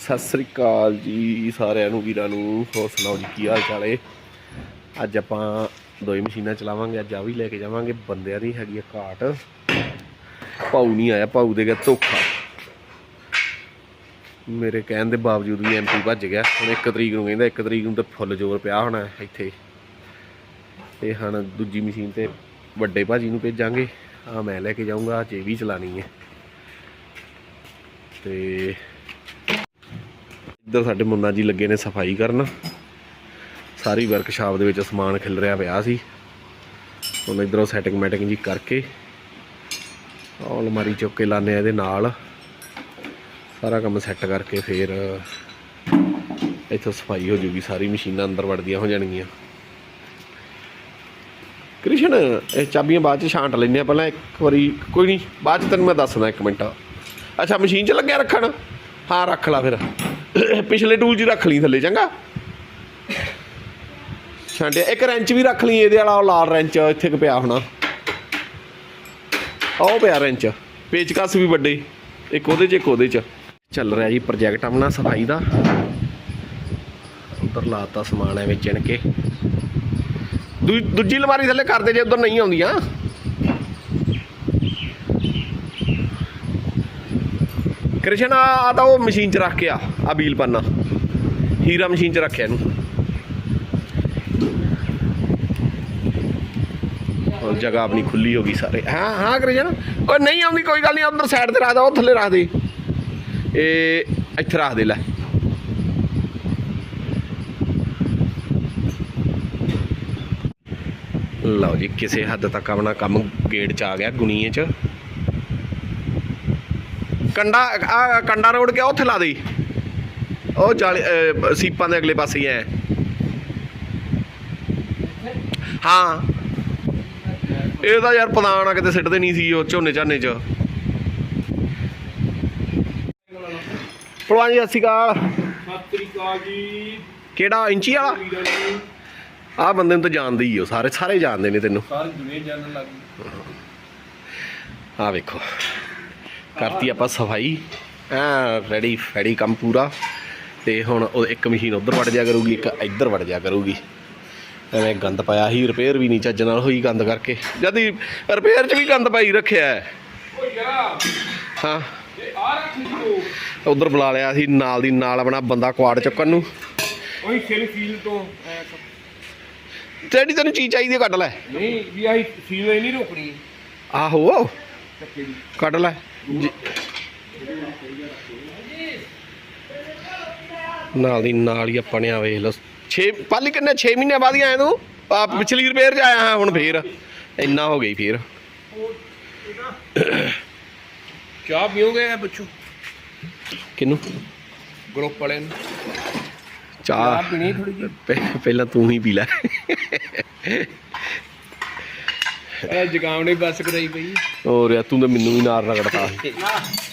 ਸਤਿ ਸ੍ਰੀ ਅਕਾਲ ਜੀ ਸਾਰਿਆਂ ਨੂੰ, ਵੀਰਾਂ ਨੂੰ। ਹੋਰ ਸੁਣਾਓ ਜੀ, ਕੀ ਹਾਲ ਚਾਲ ਏ? ਅੱਜ ਆਪਾਂ ਦੋਈ ਮਸ਼ੀਨਾਂ ਚਲਾਵਾਂਗੇ, ਅੱਜ ਆ ਵੀ ਲੈ ਕੇ ਜਾਵਾਂਗੇ। ਬੰਦਿਆਂ ਦੀ ਹੈਗੀ ਆ ਘਾਟ। ਭਾਊ ਨਹੀਂ ਆਇਆ, ਭਾਊ ਦੇ ਗਿਆ ਧੋਖਾ। ਮੇਰੇ ਕਹਿਣ ਦੇ ਬਾਵਜੂਦ ਵੀ ਐਮਪੀ ਭੱਜ ਗਿਆ। ਹੁਣ 1 ਤਰੀਕ ਨੂੰ ਕਹਿੰਦਾ 1 ਤਰੀਕ ਨੂੰ ਤਾਂ ਫੁੱਲ ਜ਼ੋਰ ਪਿਆ ਹੋਣਾ ਇੱਥੇ। ਤੇ ਹੁਣ ਦੂਜੀ ਮਸ਼ੀਨ ਤੇ ਵੱਡੇ ਭਾਜੀ ਨੂੰ ਭੇਜਾਂਗੇ। ਆ ਮੈਂ ਲੈ ਕੇ ਜਾਊਂਗਾ ਜੇ ਵੀ ਚਲਾਣੀ ਹੈ ਤੇ ਇੱਧਰ ਸਾਡੇ ਮੁੰਨਾ ਜੀ ਲੱਗੇ ਨੇ ਸਫ਼ਾਈ ਕਰਨ। ਸਾਰੀ ਵਰਕਸ਼ਾਪ ਦੇ ਵਿੱਚ ਸਮਾਨ ਖਿਲ ਰਿਹਾ ਪਿਆ ਸੀ। ਹੁਣ ਇਧਰੋਂ ਸੈਟਿੰਗ ਮੈਟਿੰਗ ਜੀ ਕਰਕੇ ਆਹ ਅਲਮਾਰੀ ਚੁੱਕ ਕੇ ਲਾਣੇ ਇਹਦੇ ਨਾਲ। ਸਾਰਾ ਕੰਮ ਸੈੱਟ ਕਰਕੇ ਫਿਰ ਇੱਥੋਂ ਸਫ਼ਾਈ ਹੋ ਜੂਗੀ, ਸਾਰੀ ਮਸ਼ੀਨਾਂ ਅੰਦਰ ਵੜਦੀਆਂ ਹੋ ਜਾਣਗੀਆਂ। ਕ੍ਰਿਸ਼ਨ, ਇਹ ਚਾਬੀਆਂ ਬਾਅਦ ਚ ਛਾਂਟ ਲੈਂਦੇ ਆ ਪਹਿਲਾਂ ਇੱਕ ਵਾਰੀ। ਕੋਈ ਨਹੀਂ ਬਾਅਦ ਚ ਤੈਨੂੰ ਮੈਂ ਦੱਸਦਾ ਇੱਕ ਮਿੰਟ। ਅੱਛਾ, ਮਸ਼ੀਨ 'ਚ ਲੱਗਿਆ ਰੱਖਣ? ਹਾਂ, ਰੱਖ ਲਾ ਫਿਰ। ਪਿਛਲੇ ਟੂਲ 'ਚ ਰੱਖ ਲਈ ਥੱਲੇ, ਚੰਗਾ। ਛਾਂਟਿਆ, ਇੱਕ ਰੈਂਚ ਵੀ ਰੱਖ ਲਈ, ਇਹਦੇ ਵਾਲਾ ਉਹ ਲਾਲ ਰੈਂਚ ਇੱਥੇ ਕੁ ਪਿਆ ਹੋਣਾ। ਉਹ ਪਿਆ ਰੈਂਚ ਪੇਚਕਸ ਵੀ ਵੱਡੇ, ਇੱਕ ਉਹਦੇ 'ਚ, ਇੱਕ ਉਹਦੇ 'ਚ। ਚੱਲ ਰਿਹਾ ਜੀ ਪ੍ਰੋਜੈਕਟ ਆਪਣਾ ਸਫ਼ਾਈ ਦਾ। ਉੱਧਰ ਲਾਤਾ ਸਮਾਨ ਐ ਵੇਚਣ ਕੇ। ਦੂ- ਦੂਜੀ ਲਵਾਰੀ ਥੱਲੇ ਕਰਦੇ ਜੇ, ਉਧਰ ਨਹੀਂ ਆਉਂਦੀਆਂ। ਕ੍ਰਿਸ਼ਨ, ਆ ਤਾਂ ਉਹ ਮਸ਼ੀਨ 'ਚ ਰੱਖ ਕੇ ਆ ਆ ਬੀਲ ਪੰਨਾ ਹੀਰਾ ਮਸ਼ੀਨ 'ਚ ਰੱਖਿਆ ਇਹਨੂੰ। ਹੁਣ ਜਗ੍ਹਾ ਆਪਣੀ ਖੁੱਲੀ ਹੋ ਗਈ ਸਾਰੇ। ਹਾਂ ਹਾਂ ਕ੍ਰਿਸ਼ਨ ਓ ਨਹੀਂ ਆਉਂਦੀ, ਕੋਈ ਗੱਲ ਨਹੀਂ, ਉਧਰ ਸਾਈਡ ਤੇ ਰੱਖ ਦਾ, ਉਹ ਥੱਲੇ ਰੱਖ ਦੇ। ਇਹ ਇੱਥੇ ਰੱਖ ਦੇ, ਲੈ। ਲਓ ਜੀ, ਕਿਸੇ ਹੱਦ ਤੱਕ ਆਪਣਾ ਕੰਮ ਗੇੜ ਚ ਆ ਗਿਆ ਗੁਣੀਏ ਚ। ਕੰਡਾ ਆ ਕੰਡਾ ਰੋਡ ਕੇ ਉੱਥੇ ਲਾ ਦੇ ਉਹ ਜਾਲੀ ਸੀਪਾਂ ਦੇ ਅਗਲੇ ਪਾਸੇ ਹੀ ਐ ਹਾਂ। ਇਹ ਤਾਂ ਯਾਰ ਆ ਕਿਤੇ ਸਿੱਟਦੇ ਨਹੀਂ ਸੀ ਉਹ ਝੋਨੇ ਝਾਨੇ ਚ। ਭਲਵਾਨ ਜੀ ਸਤਿ ਸ਼੍ਰੀ ਅਕਾਲ। ਸਤਿ ਸ੍ਰੀ ਅਕਾਲ ਜੀ। ਕਿਹੜਾ ਇੰਚੀ ਵਾਲਾ? ਆਹ ਬੰਦੇ ਨੂੰ ਤਾਂ ਜਾਣਦੇ ਹੀ ਹੋ ਸਾਰੇ ਸਾਰੇ ਜਾਣਦੇ ਨੇ ਤੈਨੂੰ। ਸਾਰੀ ਦੁਨੀਆ ਜਾਣਨ ਲੱਗ ਗਈ ਆ ਵੇਖੋ। ਕਰਤੀ ਆਪਾਂ ਸਫ਼ਾਈ। ਐ ਰੈਡੀ ਫੈਡੀ ਕੰਮ ਪੂਰਾ। ਤੇ ਹੁਣ ਉਹ ਇੱਕ ਮਸ਼ੀਨ ਉਧਰ ਵੜ ਜਾ ਕਰੂਗੀ ਇੱਕ ਇੱਧਰ ਵੜ ਜਾ ਕਰੂਗੀ। ਐਵੇਂ ਗੰਦ ਪਾਇਆ ਸੀ ਰਿਪੇਅਰ ਵੀ ਨਹੀਂ ਚੱਜ ਨਾਲ ਹੋਈ ਗੰਦ ਕਰਕੇ। ਜਦ ਰਿਪੇਅਰ 'ਚ ਵੀ ਗੰਦ ਪਾਈ ਰੱਖਿਆ ਹੈ। ਹਾਂ। ਉਧਰ ਬੁਲਾ ਲਿਆ ਸੀ ਨਾਲ ਦੀ ਨਾਲ ਆਪਣਾ ਬੰਦਾ ਕੁਆੜ ਚੁੱਕਣ ਨੂੰ। ਉਹੀ ਸਿਲ ਫੀਲ ਤੋਂ ਜਿਹੜੀ ਤੈਨੂੰ ਚੀਜ਼ ਚਾਹੀਦੀ ਕੱਢ ਲੈ। ਨਹੀਂ ਵੀ ਆਹੀ ਸੀਲ ਨਹੀਂ ਰੋਕਣੀ। ਆਹੋ। ਕੱਢ ਲੈ। ਨਾਲ ਦੀ ਨਾਲ ਹੀ ਆਪਾਂ ਨੇ ਆ ਵੇਖ ਲਓ। 6 ਪਾਲੀ ਕਿੰਨੇ 6 ਮਹੀਨੇ ਬਾਅਦ ਹੀ ਆਇਆ ਤੂੰ? ਆ ਪਿਛਲੀ ਰਿਪੇਅਰ ਚ ਆਇਆ ਹਾਂ ਹੁਣ ਫੇਰ। ਇੰਨਾ ਹੋ ਗਈ ਫੇਰ। ਚਾਹ ਪੀਓਗੇ ਪੁੱਛੋ? ਕਿਨੂੰ ਗਰੁੱਪ ਵਾਲਿਆਂ ਨੂੰ। ਚਾਹ। ਪੀਣੀ ਥੋੜੀ ਜਿਹੀ? ਪਹਿ- ਪਹਿਲਾਂ ਤੂੰ ਹੀ ਪੀ ਲੈ। ਇਹ ਜਗਾਮ ਨੇ ਬੱਸ ਕਰਾਈ ਪਈ ਹੋਰ ਯਾਰ ਤੂੰ ਤਾਂ ਮੈਨੂੰ ਵੀ ਨਾਲ ਰਗੜਤਾ।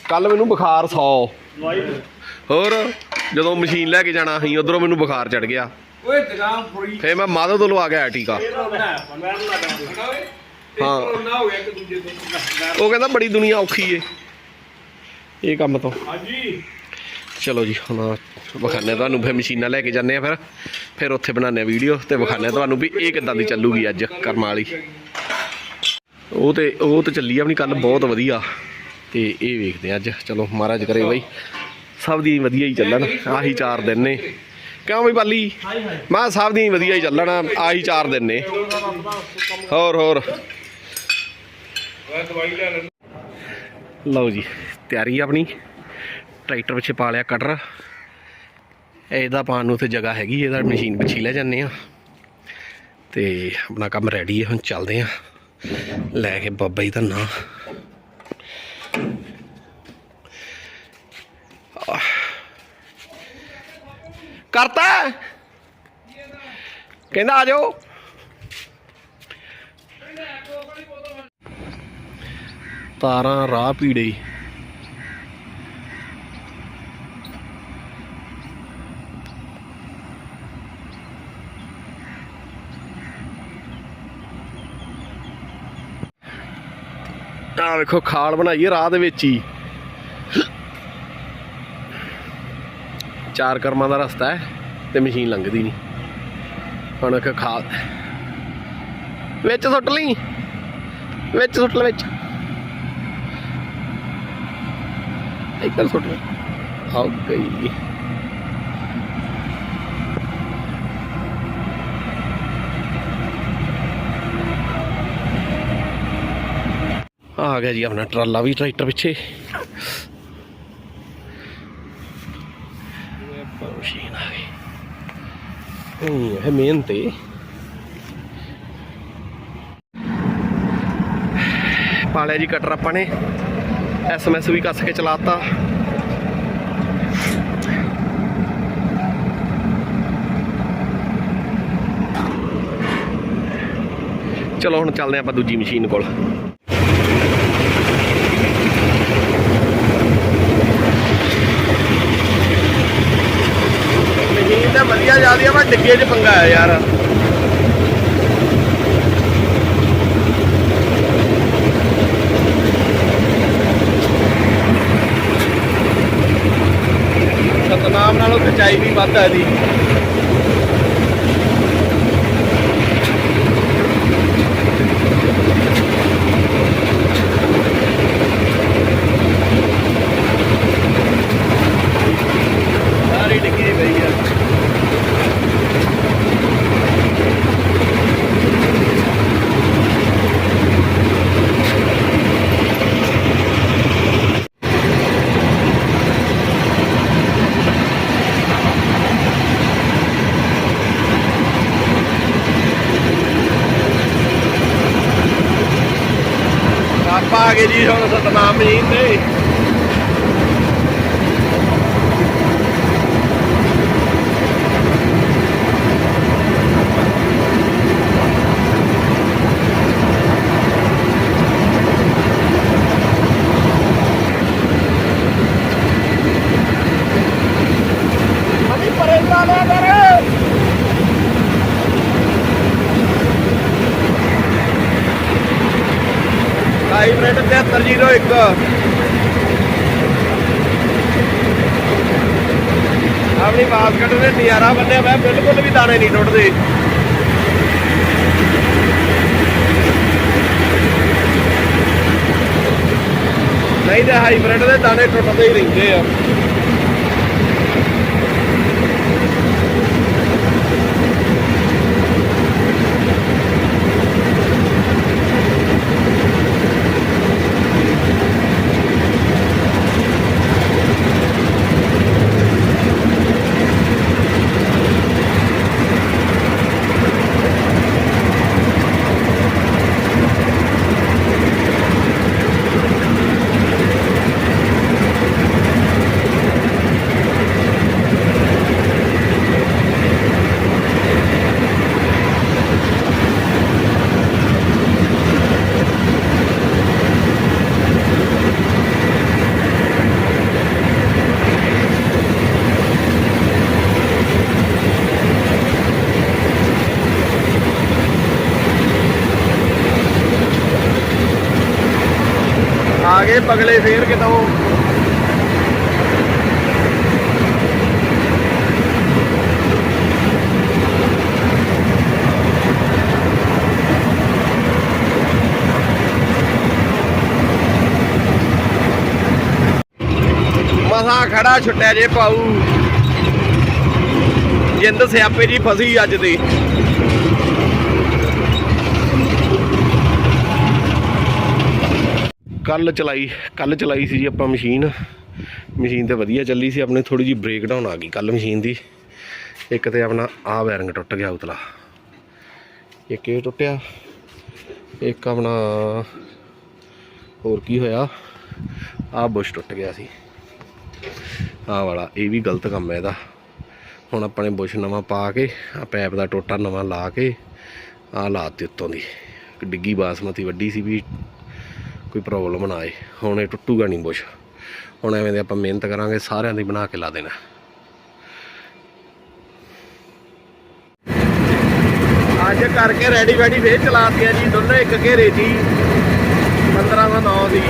ਕੱਲ ਮੈਨੂੰ ਬੁਖਾਰ 100 ਹੋਰ ਜਦੋਂ ਮਸ਼ੀਨ ਲੈ ਕੇ ਜਾਣਾ ਸੀ ਉਧਰੋਂ ਮੈਨੂੰ ਬੁਖਾਰ ਚੜ ਗਿਆ। ਓਏ ਜਗਾਮ ਫਰੀ। ਫੇਰ ਮੈਂ ਮਾਧੋ ਤੋਂ ਲਵਾ ਗਿਆ ਟੀਕਾ। ਹਾਂ। ਹਾਂ। ਨਾ ਹੋ ਗਿਆ ਇੱਕ ਦੂਜੇ ਤੋਂ। ਉਹ ਕਹਿੰਦਾ ਬੜੀ ਦੁਨੀਆ ਔਖੀ ਏ। ਇਹ ਕੰਮ ਤੋਂ। ਹਾਂਜੀ। ਚਲੋ ਜੀ ਹੁਣ ਵਿਖਾਣੇ ਤੁਹਾਨੂੰ ਫਿਰ ਮਸ਼ੀਨਾਂ ਲੈ ਕੇ ਜਾਂਦੇ ਆ ਫਿਰ। ਫਿਰ ਉੱਥੇ ਬਣਾਉਂਦੇ ਆ ਵੀਡੀਓ ਤੇ ਵਿਖਾਣੇ ਤੁਹਾਨੂੰ ਵੀ ਇਹ ਕਿੱਦਾਂ ਦੀ ਚੱਲੂਗੀ ਅੱਜ ਕਰਮ ਵਾਲੀ। ਉਹ ਤੇ ਉਹ ਤੇ ਚੱਲੀ ਆਪਣੀ ਕੱਲ ਬਹੁਤ ਵਧੀਆ। ਤੇ ਇਹ ਵੇਖਦੇ ਆ ਅੱਜ। ਚਲੋ, ਮਹਾਰਾਜ ਕਰੇ ਬਾਈ। ਸਭ ਦੀ ਵਧੀਆ ਹੀ ਚੱਲਣ, ਆਹੀ ਚਾਰ ਦਿਨ ਨੇ। ਕਿਉਂ ਬਈ ਬਾਲੀ? ਮੈਂ ਸਭ ਦੀ ਵਧੀਆ ਹੀ ਚੱਲਣ, ਆਹੀ ਚਾਰ ਦਿਨ ਨੇ। ਹੋਰ ਹੋਰ। ਲਓ ਜੀ, ਤਿਆਰੀ ਆ ਆਪਣੀ। ਟਰੈਕਟਰ ਪਿੱਛੇ ਪਾ ਲਿਆ ਕਟਰ। ਇਹਦਾ ਪਾਣ ਨੂੰ ਤੇ ਜਗ੍ਹਾ ਹੈਗੀ, ਇਹਦਾ ਮਸ਼ੀਨ ਪਿੱਛੇ ਲੈ ਜਾਂਦੇ ਆ। ਤੇ ਆਪਣਾ ਕੰਮ ਰੈਡੀ ਹੈ ਹੁਣ ਚੱਲਦੇ ਆ। ਲੈ ਕੇ ਬਾਬਾ ਜੀ ਦਾ ਨਾਂ। ਕਰਤਾ? ਕਹਿੰਦਾ ਆ ਜਾਓ। ਤਾਰਾਂ ਰਾਹ ਪੀੜੇ ਆ ਵੇਖੋ, ਖਾਲ ਬਣਾਈ ਹੈ ਰਾਹ ਦੇ ਵਿੱਚ ਹੀ। ਚਾਰ ਕਰਮਾਂ ਦਾ ਰਸਤਾ ਹੈ ਤੇ ਮਸ਼ੀਨ ਲੰਘਦੀ ਨਹੀਂ। ਹੁਣ ਇੱਕ ਖਾਦ ਵਿੱਚ ਸੁੱਟ ਲਈ। ਵਿੱਚ ਸੁੱਟ ਲੈ, ਵਿੱਚ। ਇੱਧਰ ਸੁੱਟ ਲੈ। ਆ ਗਈ। ਆ ਗਿਆ ਜੀ ਆਪਣਾ ਟਰਾਲਾ ਵੀ ਟਰੈਕਟਰ ਪਿੱਛੇ। ਮਸ਼ੀਨ ਆ ਗਈ। ਇਹ ਹੈ ਮਿਹਨਤ ਏ ਪਾਲਿਆ ਜੀ ਕਟਰ ਆਪਾਂ ਨੇ। ਐਸਐਮਐਸ ਵੀ ਕੱਸ ਕੇ ਚਲਾਤਾ। ਚਲੋ ਹੁਣ ਚੱਲਦੇ ਆਪਾਂ ਦੂਜੀ ਮਸ਼ੀਨ ਕੋਲ ਮਸ਼ੀਨ ਤਾਂ ਵਧੀਆ ਆ ਪਰ ਡਿੱਗੇ 'ਚ ਪੰਗਾ ਆ ਯਾਰ। ਸਤਨਾਮ ਨਾਲੋਂ ਸੱਚਾਈ ਵੀ ਵੱਧ ਆ ਦੀ ਸਾਰੀ ਡਿੱਗੀ ਪਈ ਆ ਆਪਾਂ ਆ ਗਏ ਜੀ ਹੁਣ ਸਤਨਾਮ ਜੀ ਤੇ ਅਭੀ ਪਰੇਸ਼ਾਨ ਹੈ ਕਰ ਹਾਈਬ੍ਰਿਡ 7301 ਆਪਣੀ ਬਾਸਕਟ ਦੇ ਨਿਆਰਾ ਬੰਨਿਆ ਮੈਂ, ਬਿਲਕੁਲ ਵੀ ਦਾਣੇ ਨਹੀਂ ਟੁੱਟਦੇ। ਨਹੀਂ ਤੇ ਹਾਈਬ੍ਰਿਡ ਦੇ ਦਾਣੇ ਟੁੱਟਦੇ ਹੀ ਰਹਿੰਦੇ ਆ। ਆ ਫੇਰ ਕਿਤੋਂ ਮਸਾ ਖੜਾ ਛੁੱਟਿਆ ਜੇ ਪਾਉ ਜਿੰਦ ਸਿਆਪੇ ਜੀ ਫਸੀ ਅੱਜ ਦੀ। ਕੱਲ ਚਲਾਈ ਕੱਲ ਚਲਾਈ ਸੀ ਜੀ ਆਪਾਂ ਮਸ਼ੀਨ। ਮਸ਼ੀਨ ਤੇ ਵਧੀਆ ਚੱਲੀ ਸੀ, ਆਪਣੇ ਥੋੜੀ ਜੀ ਬ੍ਰੇਕ ਡਾਊਨ ਆ ਗਈ ਕੱਲ ਮਸ਼ੀਨ ਦੀ। ਇੱਕ ਤੇ ਆਪਣਾ ਆ ਬੈਰਿੰਗ ਟੁੱਟ ਗਿਆ ਉਤਲਾ। ਇੱਕ ਇਹ ਟੁੱਟਿਆ, ਇੱਕ ਆਪਣਾ ਹੋਰ ਕੀ ਹੋਇਆ ਆ ਬੁਸ਼ ਟੁੱਟ ਗਿਆ ਸੀ। ਆ ਵਾਲਾ, ਇਹ ਵੀ ਗਲਤ ਕੰਮ ਹੈ ਇਹਦਾ। ਹੁਣ ਆਪਾਂ ਨੇ ਬੁਸ਼ ਨਵਾਂ ਪਾ ਕੇ ਆ ਪੈਪ ਦਾ ਟੋਟਾ ਨਵਾਂ ਲਾ ਕੇ ਆ ਲਾਤੀ ਉੱਤੋਂ ਦੀ। ਇੱਕ ਡਿੱਗੀ ਬਾਸਮਤੀ ਵੱਡੀ ਸੀ ਵੀ ਕੋਈ ਪ੍ਰੋਬਲਮ ਨਾ ਆਏ। ਹੁਣ ਇਹ ਟੁੱਟੂਗਾ ਨਹੀਂ ਬੁਸ਼ ਹੁਣ ਐਵੇਂ ਦੇ ਆਪਾਂ ਮਿਹਨਤ ਕਰਾਂਗੇ, ਸਾਰਿਆਂ ਦੀ ਬਣਾ ਕੇ ਲਾ ਦੇਣਾ। ਅੱਜ ਕਰਕੇ ਰੈਡੀ ਵੈਡੀ ਫੇਰ ਚਲਾਤੀਆਂ ਜੀ, ਦੋਨੇ ਇੱਕ ਘੇਰੇ ਜੀ। 15 ਦਾ 9 ਦੀ।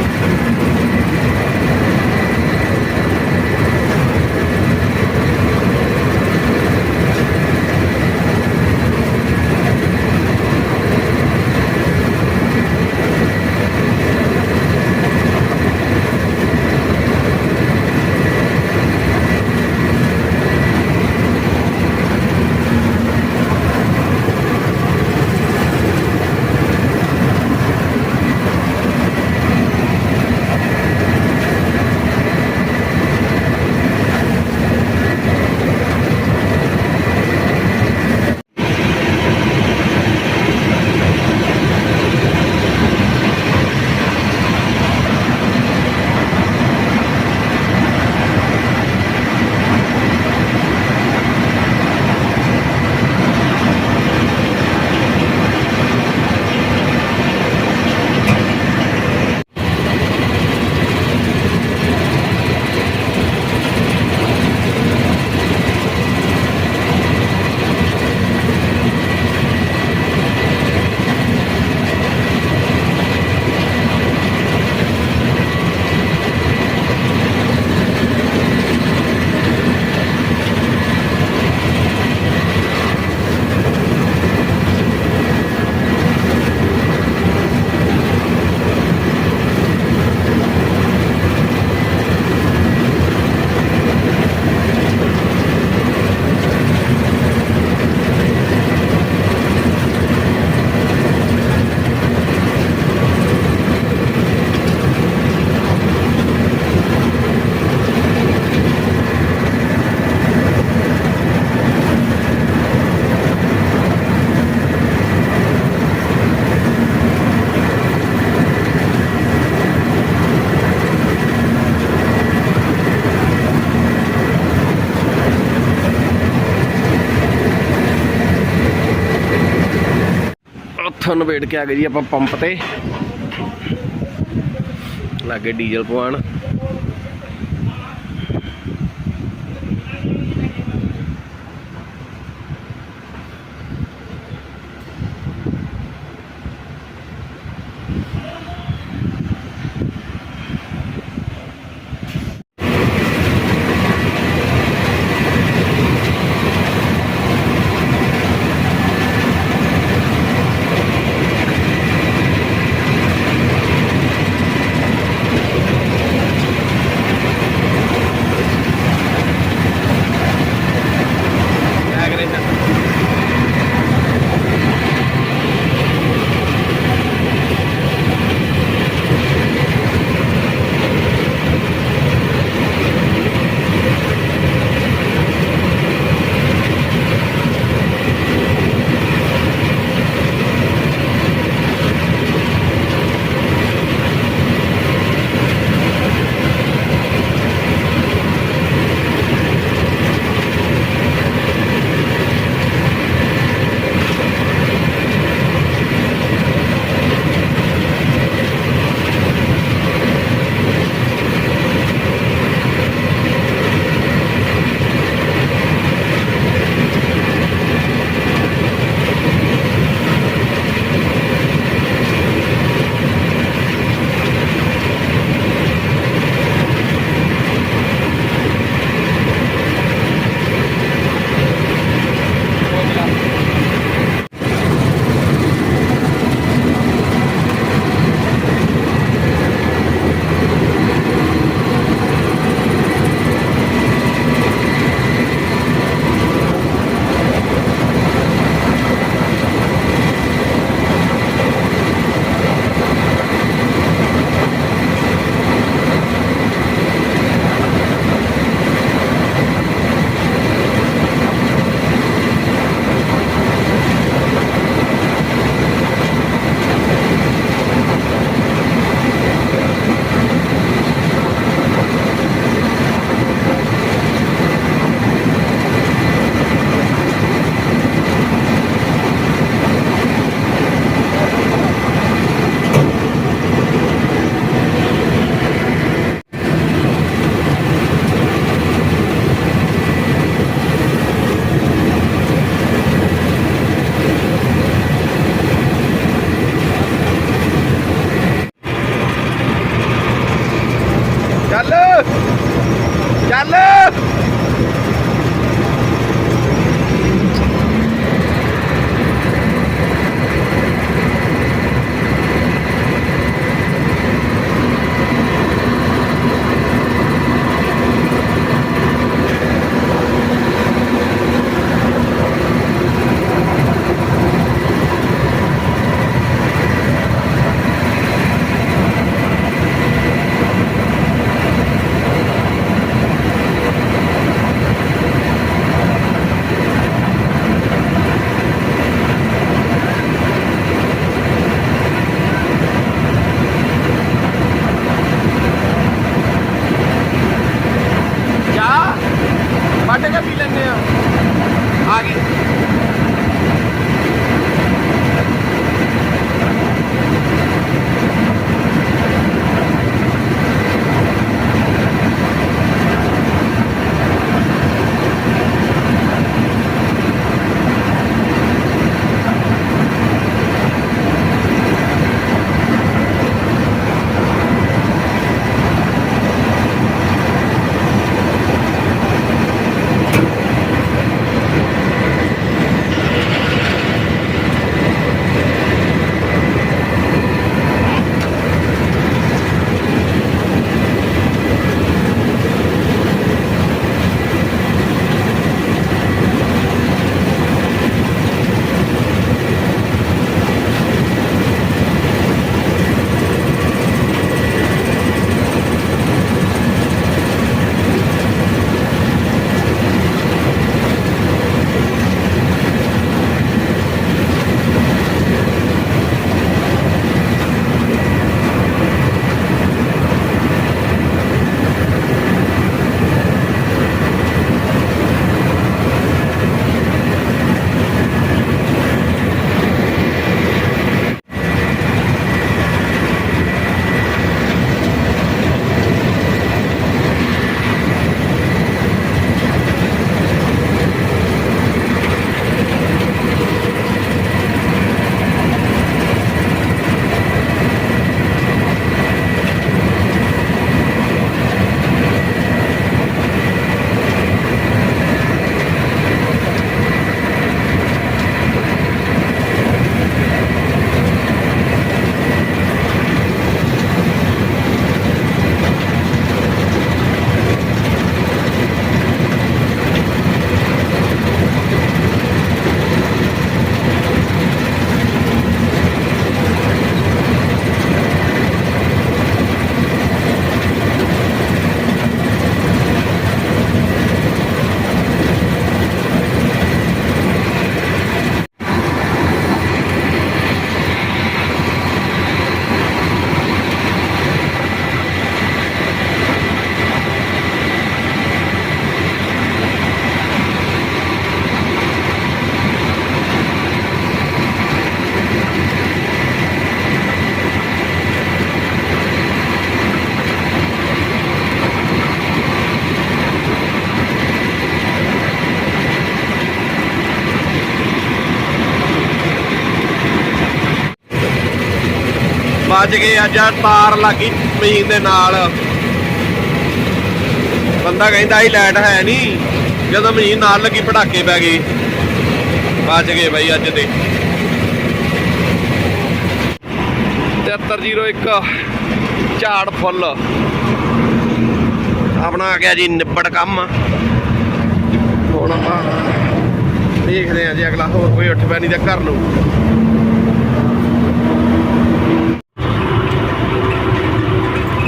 ਇੱਥੋਂ ਨਵੇੜ ਕੇ ਆ ਗਏ ਜੀ ਆਪਾਂ ਪੰਪ ਤੇ। ਲਾਗੇ ਡੀਜ਼ਲ ਪਵਾਉਣ। ਚੱਲ ਵੱਜ ਗਏ ਅੱਜ ਆਹ ਤਾਰ ਲੱਗੀ ਮਸ਼ੀਨ ਦੇ ਨਾਲ। ਬੰਦਾ ਕਹਿੰਦਾ ਸੀ ਲਾਈਟ ਹੈ ਨਹੀਂ ਜਦੋਂ ਮਸ਼ੀਨ ਨਾਲ ਲੱਗੀ, ਪਟਾਕੇ ਪੈ ਗਏ। ਵੱਜ ਗਏ ਬਾਈ ਅੱਜ ਤੇ 7301 ਝਾੜ ਫੁੱਲ। ਆਪਣਾ ਆ ਗਿਆ ਜੀ ਨਿਬੜ ਕੰਮ। ਹੁਣ ਆਪਾਂ ਦੇਖਦੇ ਹਾਂ ਜੀ ਅਗਲਾ ਹੋਰ ਕੋਈ ਉੱਠ ਪਿਆ ਨਹੀਂ ਤਾਂ ਘਰ ਨੂੰ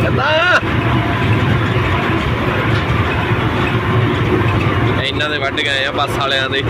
ਕਿੱਦਾਂ ਇਹਨਾਂ ਦੇ ਵੱਢ ਗਏ ਆ ਬੱਸ ਵਾਲਿਆਂ ਦੇ।